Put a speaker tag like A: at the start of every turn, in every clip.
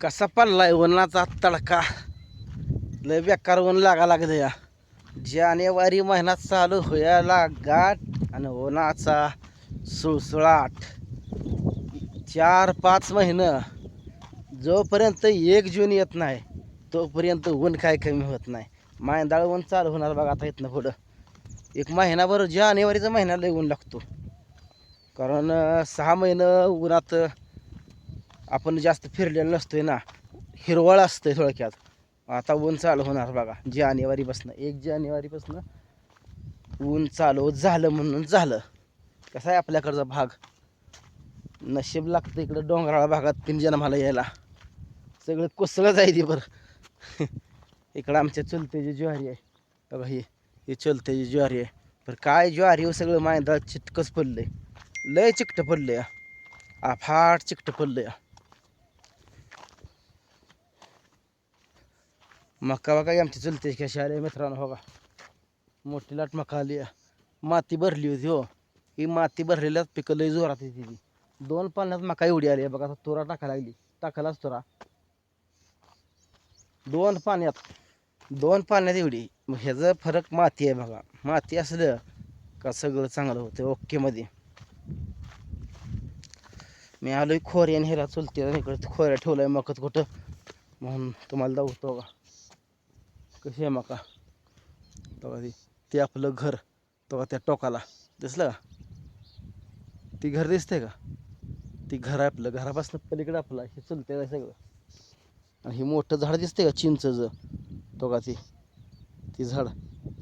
A: कसा पडलाय उन्हाचा तडका? लय बेकार ऊन लागा लागत या. जानेवारी महिना चालू व्हायला गाठ आणि उन्हाचा सुळसुळाट. चार पाच महिनं. जोपर्यंत एक जून येत नाही तोपर्यंत ऊन काय कमी होत नाही. मायंदाळ ऊन चालू होणार बघा आता इथनं पुढं. एक महिनाभर जानेवारीचा महिना लय ऊन लागतो. कारण सहा महिनं उन्हात आपण जास्त फिरलेलं नसतोय ना हिरवळ असतंय थोडक्यात. आता ऊन चालू होणार बघा जानेवारीपासून एक जानेवारीपासून ऊन चालू झालं म्हणून झालं. कसा आहे आपल्याकडचा भाग? नशीब लागतं इकडं डोंगराळ भागात तीन जन्माला यायला. सगळं कोसळत आहे ती बरं. इकडं आमच्या चुलतेची ज्वारी आहे. बघा ही हे चुलतेची ज्वारी आहे. पण काय ज्वारी हो सगळं मायंदा पडलं पडलंय. लय चिकटं पडलं या अफाट चिकटं पडलं या मका बघा ही आमची चुलते कशी आले मित्रांनो बघा. मोठी लाट मका आली. माती भरली होती हो. ही माती भरलेल्यात पिकं लई जोरात येते ती. दोन पाण्यात मका एवढी आली. आहे बघा आता तुरा टाकायला लागली. टाकायलाच तुरा. दोन पाण्यात दोन पाण्यात एवढी. मग ह्याचा फरक माती आहे बघा. माती असलं का सगळं चांगलं होतं ओकेमध्ये मी आलोय खोऱ्याने ह्याला चुलते इकडे खोऱ्या ठेवलाय मकत कुठं. म्हणून तुम्हाला दाखवतो का कशी आहे मका? बघा ती ते आपलं घर तो त्या टोकाला. दिसलं का? ती घर दिसते का? ती घर आहे आपलं. घरापासून पलीकडे आपलं हे चलते का सगळं. आणि हे मोठं झाड दिसते का? चिंचचं तो का ती ती झाड.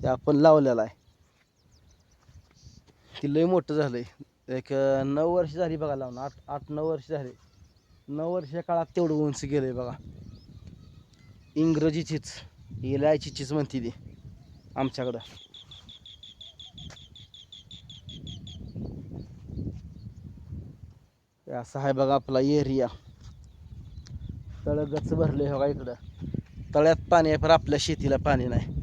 A: ते आपण लावलेलं आहे. ती लय मोठं झालंय. एक नऊ वर्ष झाली बघा लावून आठ आठ नऊ वर्ष झाले. नऊ वर्षाच्या काळात तेवढं उंच गेलंय बघा. इंग्रजीचीच. ही लायचीचीच म्हणते ती आमच्याकडं. असा असं आहे बघा आपला एरिया. तळगच भरले बघा इकडं. तळ्यात पाणी आहे पण आपल्या शेतीला पाणी नाही.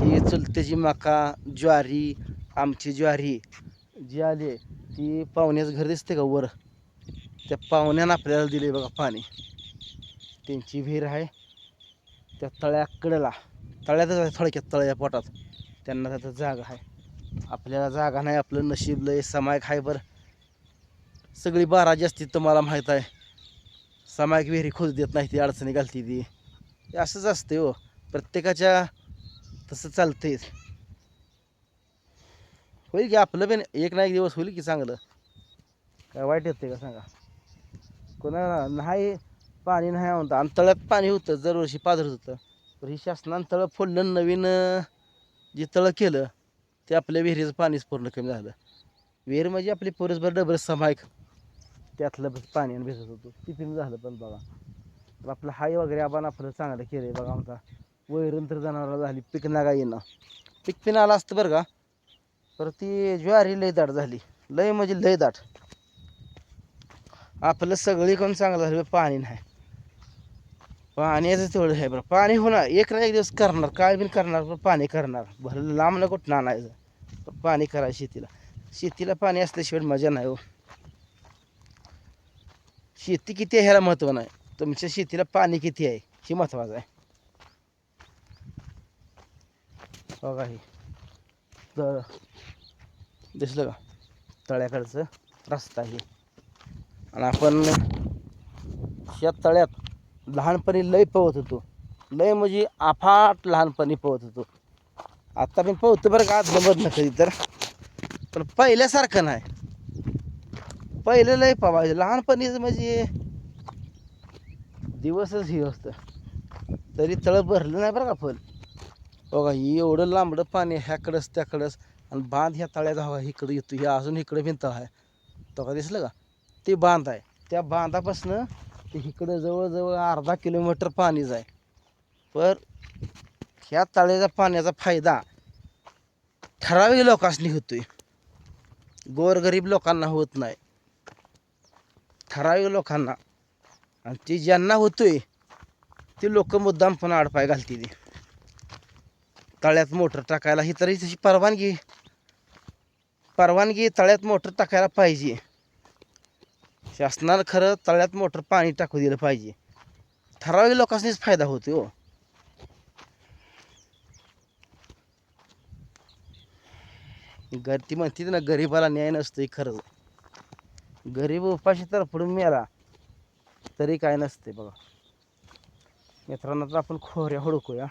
A: ही चुलत्याची मका ज्वारी आमची ज्वारी जी आली ती पाहुण्याचं घर दिसते का वर? त्या पाहुण्यानं आपल्याला दिले बघा पाणी. त्यांची विहीर आहे. त्या तळ्याकडेला. तळ्यातच आहे थोडक्यात तळ्या पोटात. त्यांना त्याचं जागा आहे. आपल्याला जागा नाही आपलं नशीब लय समायक आहे बरं. सगळी बाराजी असती तुम्हाला माहीत आहे. समायक विहिरी खोज देत नाही ती अडचणी घालती ती. असंच असते हो. प्रत्येकाच्या तसं चालतेच होईल की आपलं पण एक ना एक दिवस होईल की चांगलं? काय वाईट येते का सांगा? कोणा नाही पाणी नाही म्हणतं. आणि तळ्यात पाणी होतं दरवर्षी पाझरत होतं. तर ही शासनानं तळं फोडलं नवीन जे तळं केलं ते आपल्या विहिरीचं पाणीच पूर्ण कमी झालं. विहीर म्हणजे आपली पोरसभर डबर समायक त्यातलं बस पाणी आणि भिजत होतो. टिफिन झालं पण बघा. आपलं हाय वगैरे आपण आपलं चांगलं केलं आहे बघा आमचा. वैरण तर जनावरं झाली पीक नागा येणं. पीक पिन आलं असतं बरं का. तर ती ज्वारी लय दाट झाली. लय म्हणजे लय दाट. आपलं सगळीकडून चांगलं झालं पाणी नाही. पाण्याचं तेवढं आहे बरं. पाणी होणार एक ना एक दिवस करणार काय बी करणार पण पाणी करणार. भरलं लांब ना कुठं आणायचं. पण पाणी करायचं शेतीला. शेतीला पाणी असल्याशिवाय मजा नाही हो. शेती किती आहे ह्याला महत्त्व नाही. तुमच्या शेतीला पाणी किती आहे हे महत्त्वाचं आहे. बघा हे. तर दिसलं का? तळ्याकडचं रस्ता आहे. आणि आपण या तळ्यात लहानपणी लय पवत होतो. लय म्हणजे अफाट लहानपणी पवत होतो. आत्ता पण पवतो बरं का आज जमत नाही कधी तर. पण पहिल्यासारखं नाही. पहिलं लय पवायचं लहानपणीच म्हणजे दिवसच हे असतं. तरी तळं भरलं नाही बरं का फल. बघा ही एवढं लांबडं पाणी ह्याकडंच त्याकडंच. आणि बांध ह्या तळ्याचा हवा इकडं येतो हे अजून इकडं भिंत आहे. तो का दिसलं का? ते बांध आहे. त्या बांधापासनं ते इकडं जवळजवळ अर्धा किलोमीटर पाणीच आहे पर ह्या तळ्याच्या पाण्याचा फायदा ठराविक लोकांनी होतोय. गोरगरीब लोकांना होत नाही. ठराविक लोकांना. आणि ती ज्यांना होतोय ती लोक मुद्दाम पण आडपाय घालते तळ्यात मोटर टाकायला ही तरी तशी परवानगी परवानगी तळ्यात मोटर टाकायला पाहिजे. शासनानं खरं तळ्यात मोटर पाणी टाकू दिलं पाहिजे. ठराविक लोकांनीच फायदा होतो हो. गर ती म्हणते ना गरीबाला न्याय नसतोय खरं. गरीब उपाशी तर पुढून मिळाला तरी काय नसते बघा. मित्रांनो तर आपण खोऱ्या हुडकूया.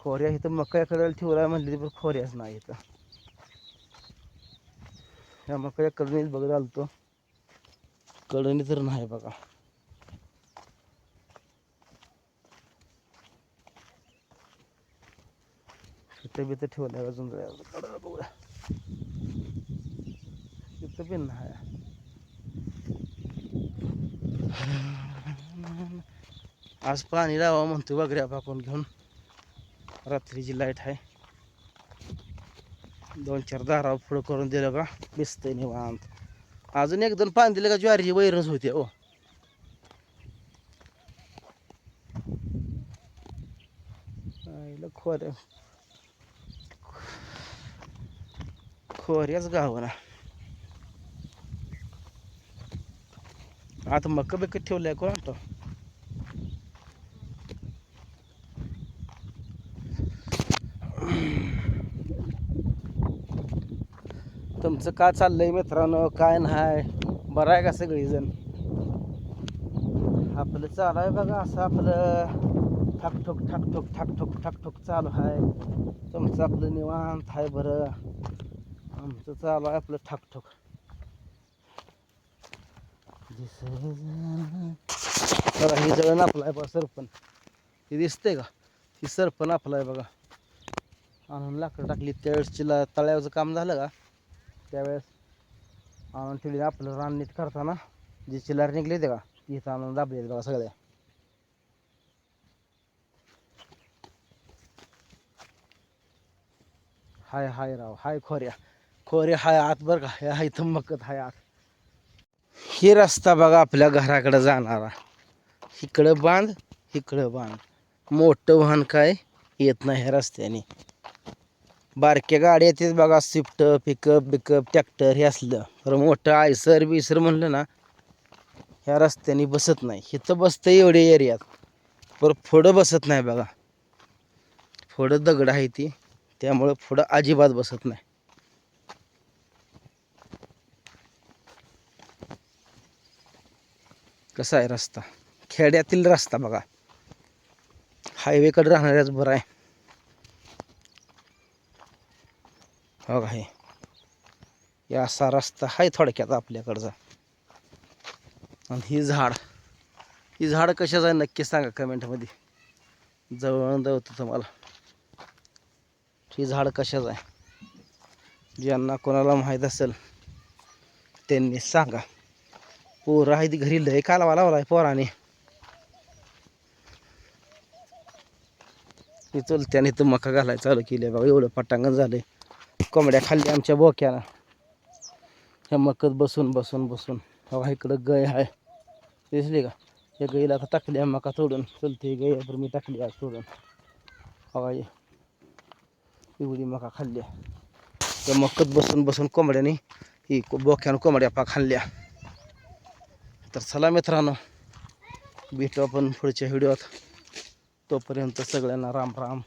A: खोऱ्या इथं मका एखाद्याला ठेवला म्हणली पण खोऱ्याच नाही इथं. ह्या मका कडणीच बघत आलतो कडणी तर नाही बघा. इथं बिथं ठेवल्या अजून जायचं बघूया. इथं बी नाही. आज पाणी लावा म्हणतो वगैरे आपण घेऊन. रात्रीची लाइट आहे. दोन चार दारा पुढं करून दिलं का दिसतंय निवांत. अजून एक दोन पाणी दिलं का ज्वारीची वैरच होते ओ आईला खोऱ्या खोऱ्याच गाव ना आता मक्क बिक्क ठेवलंय कोण आणतो? तुमचं काय चाललंय मित्रांनो? काय नाही. बरं आहे का सगळीजण? आपलं चालू आहे बघा असं आपलं ठाकठोक ठाकठोक ठाकठोक ठाकठोक चालू आहे. तुमचं आपलं निवांत आहे बरं. आमचं चालू आहे आपलं ठाकठोक. बघा ही जळण आपलं आहे बघा सरपण. हे दिसतंय का? ही सरपण आपलं आहे बघा. आणून लाकडं टाकली त्यावेळेस चिला तळ्याचं काम झालं का? त्यावेळेस आणून ठेवली आपलं रान नीट करताना. जे चिल्लार निघले ते का तिथं आणून दाबले बघा सगळ्या. हाय हाय राव हाय खोऱ्या. खोऱ्या हाय आत बरं का हे हाय थंबकत हाय आत. ही रस्ता बघा आपल्या घराकडे जाणारा. इकडं बांध इकडं बांध. मोठं वाहन काय येत नाही ह्या रस्त्याने. बारक्या गाड्या येतेच बघा स्विफ्ट पिकअप बिकअप ट्रॅक्टर हे असलं. तर मोठं आयसर बिसर म्हणलं ना ह्या रस्त्याने बसत नाही. इथं बसतं एवढे एरियात. पर पुढं बसत नाही बघा. पुढं दगड आहे ती. त्यामुळं पुढं अजिबात बसत नाही. कसा आहे रस्ता? खेड्यातील रस्ता बघा. हायवेकडे राहणाऱ्याच बरं आहे. बघा हे. या असा रस्ता आहे थोडक्यात आपल्याकडचा. आणि ही झाड ही झाड कशाचं आहे नक्की सांगा कमेंटमध्ये जवळ होतं तुम्हाला. ही झाड कशाचं आहे? ज्यांना कोणाला माहीत असेल त्यांनी सांगा. पोरं आहे ती घरी लय कालवा लावलाय पोराने. ती चलत्याने तर मका घालायला चालू केली बाबा एवढं पटांगण झालंय. कोंबड्या खाल्ली आमच्या बोक्यानं ह्या मकत बसून बसून बसून. हवा इकडं गाय आहे दिसली का? या गईला आता टाकली आहे मका तोडून. चलते गाई मी टाकली आज तोडून. हवा एवढी मका खाल्ली त्या मकत बसून बसून कोंबड्याने ही को- बोक्यानं कोंबड्या पा खाल्ल्या तर चला मित्रांनो भेटू आपण पुढच्या व्हिडिओत. तोपर्यंत सगळ्यांना राम राम.